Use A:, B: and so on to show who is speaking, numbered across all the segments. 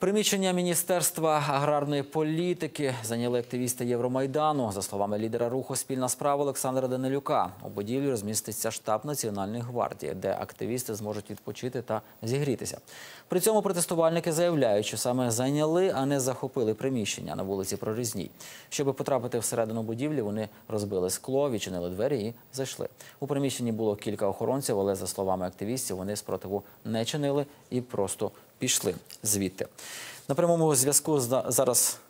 A: Приміщення Міністерства аграрної політики зайняли активісти Євромайдану. За словами лідера руху Спільна справа Олександра Данилюка, у будівлі розміститься штаб Національної гвардії, де активісти зможуть відпочити та зігрітися. При цьому протестувальники заявляють, що саме зайняли, а не захопили приміщення на вулиці Прорізній. Щоб потрапити всередину будівлі, вони розбили скло, відчинили двері і зайшли. У приміщенні було кілька охоронців, але за словами активістів, вони спротиву не чинили і просто пішли звідти. На прямому зв'язку зараз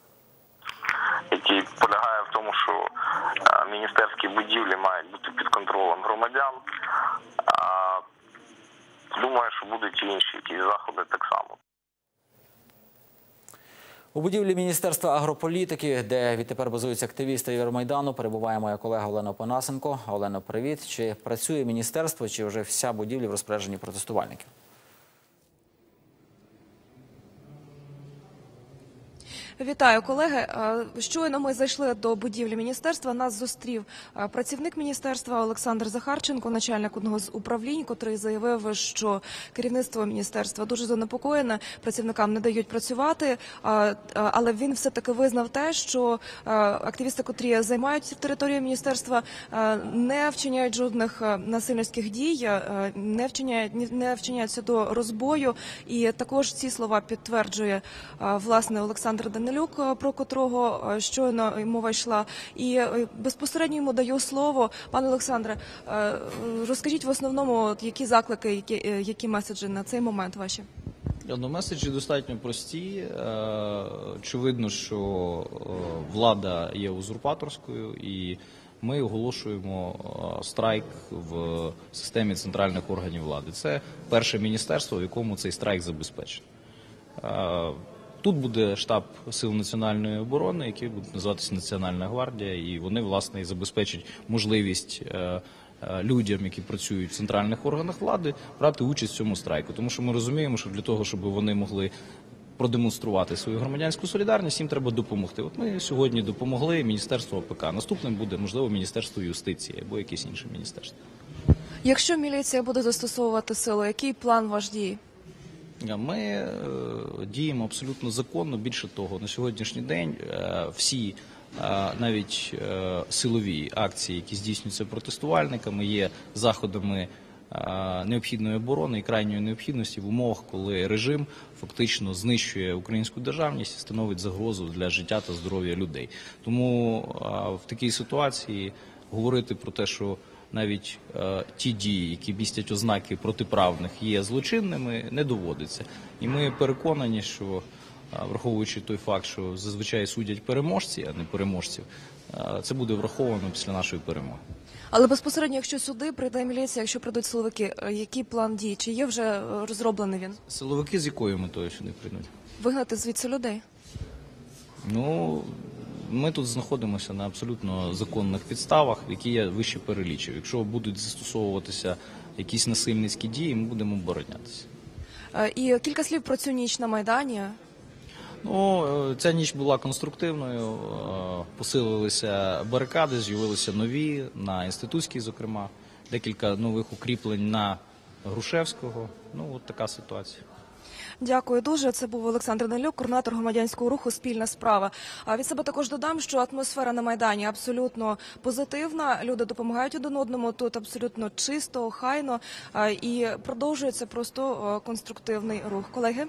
B: який полягає в тому, що е, міністерські будівлі мають бути під контролем громадян. А, Думаю, що будуть і інші якісь заходи так само.
A: у будівлі Міністерства агрополітики, де відтепер базуються активісти Євромайдану, перебуває моя колега Олена Панасенко. Олено, привіт. Чи працює міністерство, чи вже вся будівля в розпорядженні протестувальників?
C: Вітаю, колеги. Е, Щойно ми зайшли до будівлі міністерства. Нас зустрів е, працівник міністерства Олександр Захарченко, начальник одного з управлінь, котрий заявив, що керівництво міністерства дуже занепокоєне. Працівникам не дають працювати. е, Але він все таки визнав те, що активісти, котрі займають територію міністерства, не вчиняють жодних насильницьких дій, не вчиняють не вчиняються до розбою. І також ці слова підтверджує власне Олександр Данилюк, е, про котрого е, щойно мова йшла. І е, безпосередньо йому даю слово. Пане Олександре, розкажіть в основному, які заклики, які, які меседжі на цей момент ваші?
D: Ну, меседжі достатньо прості. Очевидно, що влада є узурпаторською, і ми оголошуємо страйк в системі центральних органів влади. Це перше міністерство, в якому цей страйк забезпечений. Тут буде штаб сил національної оборони, який буде називатися Національна гвардія, і вони власне і забезпечать можливість е, е, людям, які працюють в центральних органах влади, брати участь в цьому страйку. Тому що ми розуміємо, що для того, щоб вони могли продемонструвати свою громадянську солідарність, їм треба допомогти. От ми сьогодні допомогли Міністерству ОПК. Наступним буде можливо Міністерство юстиції або якесь інше міністерство.
C: Якщо міліція буде застосовувати силу, який план ваш дії?
D: Ми е, діємо абсолютно законно. Більше того, на сьогоднішній день е, всі е, навіть силові акції, які здійснюються протестувальниками, є заходами необхідної оборони і крайньої необхідності в умовах, коли режим фактично знищує українську державність і становить загрозу для життя та здоров'я людей. Тому в такій ситуації говорити про те, що навіть е, ті дії, які містять ознаки протиправних, є злочинними, не доводиться. І ми переконані, що е, враховуючи той факт, що зазвичай судять переможці, а не переможців, е, це буде враховано після нашої перемоги.
C: Але безпосередньо, якщо сюди прийде міліція, якщо прийдуть силовики, який план дій? Чи є вже розроблений він?
D: Силовики з якою метою сюди прийдуть?
C: Вигнати звідси людей?
D: Ну ми тут знаходимося на абсолютно законних підставах, які я вище перелічив. Якщо будуть застосовуватися якісь насильницькі дії, ми будемо оборонятися.
C: Е, І кілька слів про цю ніч на майдані.
D: Ну, е, ця ніч була конструктивною, е, посилилися барикади, з'явилися нові на інститутській, зокрема, декілька нових укріплень на Грушевського. Ну, от така ситуація.
C: Дякую дуже. Це був Олександр Данилюк, координатор громадянського руху Спільна справа. А від себе також додам, що атмосфера на майдані абсолютно позитивна. Люди допомагають один одному. Тут абсолютно чисто, охайно і продовжується просто конструктивний рух. Колеги.